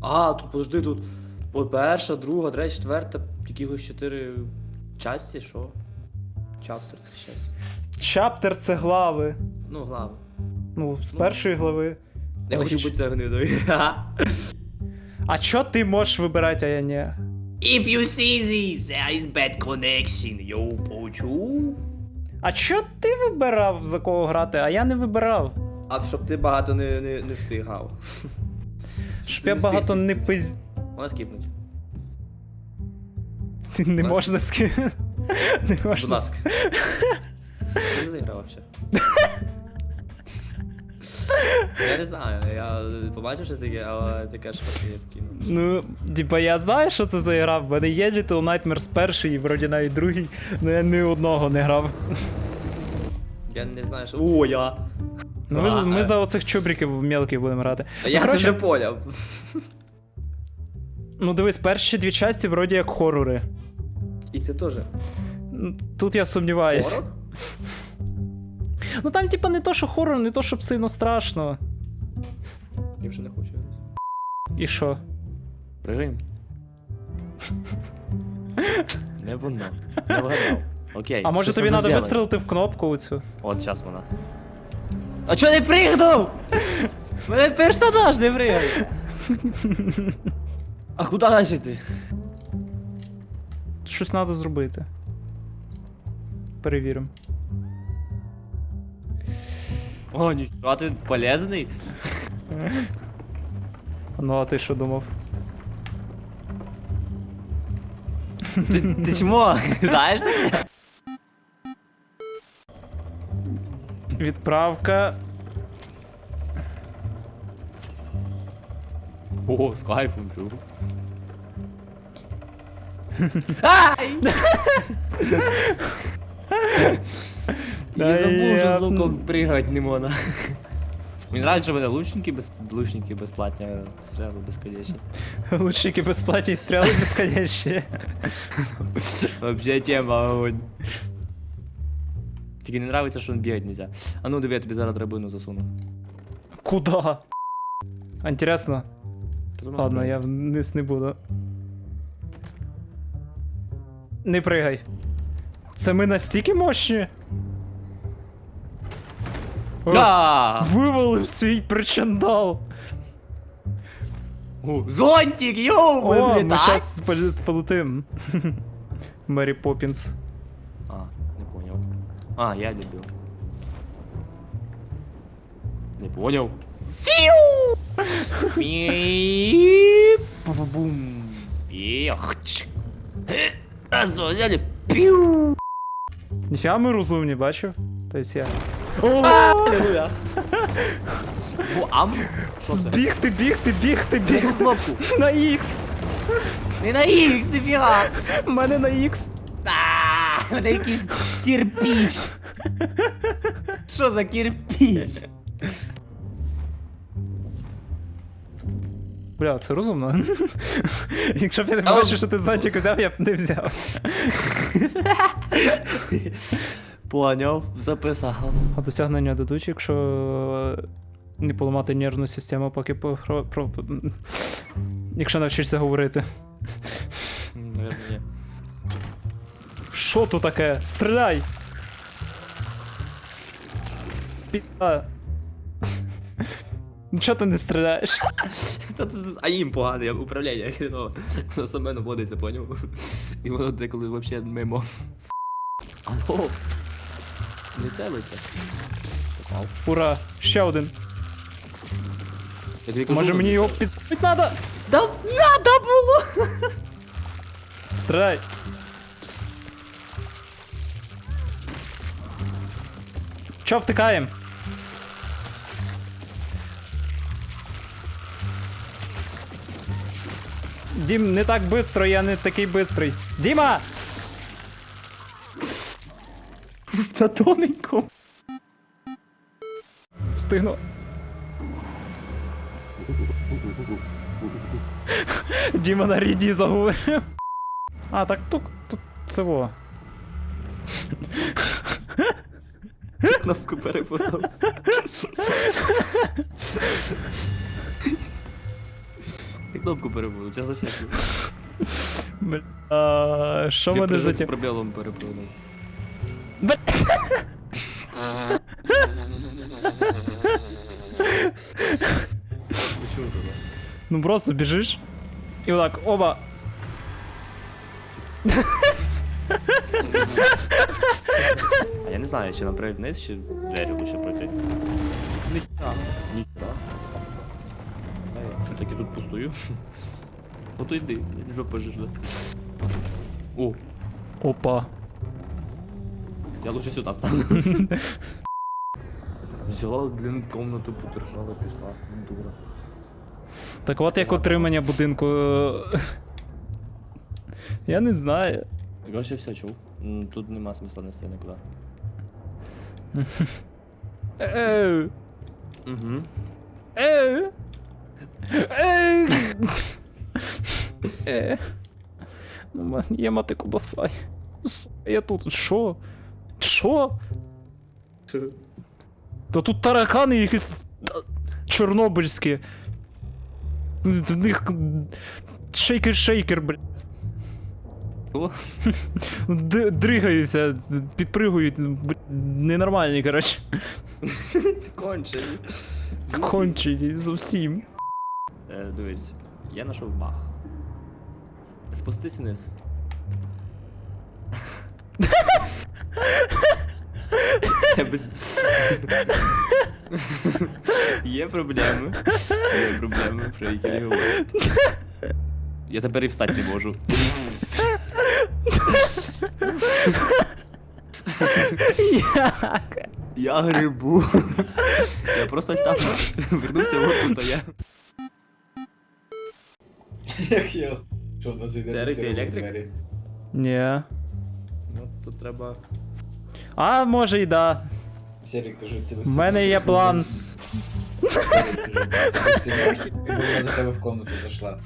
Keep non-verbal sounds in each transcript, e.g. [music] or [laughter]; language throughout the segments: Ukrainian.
А, тут подожди, тут. От перша, друга, третя, четверта, якихось чотири часті, що? Чаптер, це ще. Чаптер це глави. Ну, глава. Ну, з першої глави. Я Ой, хочу бути це гнидою. А чо ти можеш вибирати, а я ні? If you see this, there is bad connection, yo, почув? А чо ти вибирав за кого грати, а я не вибирав? А щоб ти багато не, не, не встигав. Щоб не я багато встиг. не пиз... Можна скіпнуть. Ти не Будь можна ски... [laughs] Не Будь можна. ласка. Ти не заграв вообще. Я не знаю, я побачив щось таке, але таке ж я такий, ну. Ну, типа, я знаю, що це за гра. В мене є Little Nightmares перший і вроді навіть другий, але я ні одного не грав. Я не знаю, що. О, я! Ну, ми, А, ми за оцих чубриків мелких будемо грати. Та Ну, я це коротше, вже поняв. Ну дивись, перші дві часті вроді як хорори. І це теж. М, Тут я сумніваюсь. [laughs] Ну там, типа, не то, що хорор, не то, щоб сильно страшно. Я вже не хочу. І що? Пригаємо. [laughs] Не воно. Не вгадав. Окей. А може щось тобі надо треба вистрелити в кнопку оцю? От, час вона. А чо не пригнув? Мене персонаж не пригає. А куди далі йти? Щось треба зробити. Перевіримо. О, ні. А ти полезний? Ну, а ти що думав? Ти, ти чмо? Знаєш таке? Відправка. О, з кайфом чув. Ай! [laughs] Я забув, що з луком пригати не можна. Мені нравится, що мене лучники, без... лучники безплатні, а стріли безконечні. Лучники безплатні стріли безконечні. Вообще тема огонь. Тільки не нравится, що він бігати нельзя. А ну диви, я тобі зараз драбину засуну. Куда? А, Інтересно. Ладно, я вниз не буду. Не пригай. Це ми настільки мощні? Да! Вивалив свій причандал. О, Зонтик, йоу, ми О, ми літак! зараз полетим. [laughs] Мері Поппінс. А. А, я любил. Не понял. Фиу! Бум! Э, Раз, два, взяли. Пиу! Ніфіга ми розумні, бачив? Тобто я. Аллилуйя. О, ам? Що це? Бігти, бігти, бігти. кнопку? На X! Не на X, ніфіга! У мене на X. [laughs] Мене якийсь кирпіч. Що за кирпіч? Бля, це розумно. [laughs] Якщо б я не А, бачив, що ти зонтик взяв, я б не взяв. Поняв, записав. А досягнення дадуть, якщо не поламати нервну систему, поки по... про... про- Якщо навчишся говорити. Наверно, ні. Що тут таке? Стріляй! Пі***а. [laughs] Ну чого ти не стріляєш? Та тут, а їм погано, я управління хреново. Воно саме наводиться, поняв? І воно деколи вообще мимо. Алло. Не целиться. Ура! Ще один. Я тобі кажу, Може мені його піздить надо? Да надо було! Стріляй! Чо втикаєм? Дім, не так бистро, я не такий бистрий. Діма! На тоненько. Встигну. Діма на ріді заговорив. А, так тут, тут це во. Кнопку перепутав. Я кнопку перепутав, це зачесно. Бля, Що Я мене прыжок з затім? пробілом перепутав. Туди? Ну просто біжиш. І отак, оба. Не знаю, чи нам пройти вниз, чи двері лучше пройти. Ніхіра. Ніхіра. Я все-таки тут пустую. [laughs] Ото йди, жопа жирна. О, Опа. я лучше сюди стану. [laughs] Взяла, блін, комнату подержала, пішла. Дура. Так от як отримання будинку. е, [laughs] Я не знаю. Короче, все чув. Тут нема смисла нести нікуди. Е, Угу. е, е. Е. Ну, Є мати кудасай. Я тут. Що? Що? Та тут таракани якісь чорнобильські. В них шейкер-шейкер, бля. Дригаються, підпригують, ненормальні, коротше. кончені. Кончені зовсім. Е, дивись, я знайшов баг. Спустись вниз. Є проблеми. Є проблеми, про які не говорять. Я тепер і встати не можу. Як? Я грибу. Я просто так вернувся от тут, а я. Як я? Що в нас йде Це електрик? двері? Ні. Ну, тут треба. А, може і да. Сірик, кажу, ти В мене є план. Вона до тебе в комнату зайшла.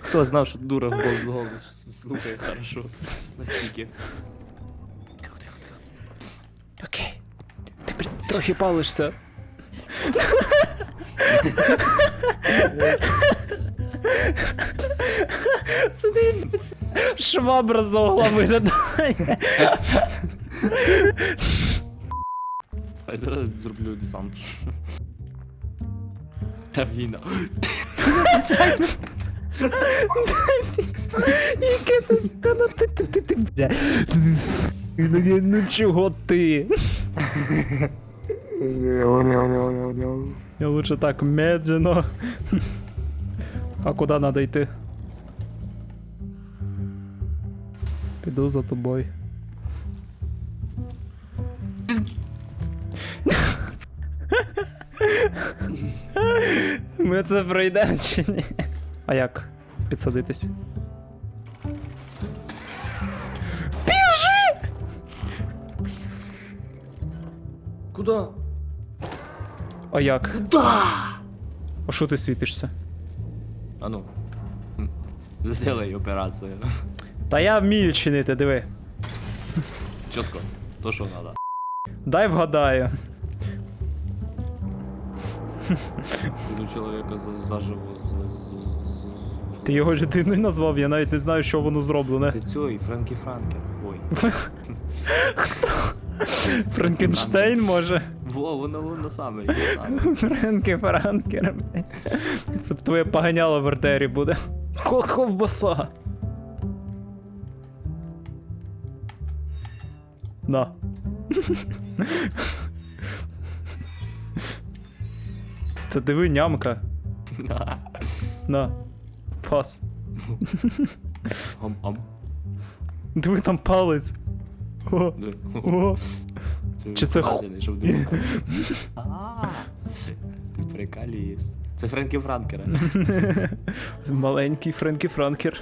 Хто знав, що дура гол- голос слухає хорошо. Настільки. Тихо, тихо, тихо. Окей. Ти блін, трохи палишся. Сидить. Швабра за угла виглядає. А зараз зроблю десант. Та війна. Яке ти сказав? Ти, ти, ти, ти, бля. Ну, ну чого ти? Я лучше так медленно. А куди надо йти? Піду за тобою. [laughs] Ми це пройдемо чи ні? А як? Підсадитись? Куда? А як? Куда? А що ти світишся? А ну. Сделай операцію. Та я вмію чинити, диви. Чітко. То, що надо. Дай вгадаю. Буду чоловіка заживо. Ти його дитиною назвав, я навіть не знаю, що воно зроблене. Ти цей, Френкі Франкер. Ой. [laughs] Франкенштейн, може? Во, воно воно саме. Френкі Франкер. Це б твоє поганяло в РТРі буде. Кол ковбаса. На. Та диви нямка. На. Пас. Ам-ам. Диви там палець. О, о. Чи це ху- Ти прикалієш. Це Френкі Франкера. [laughs] Маленький Френкі Франкер.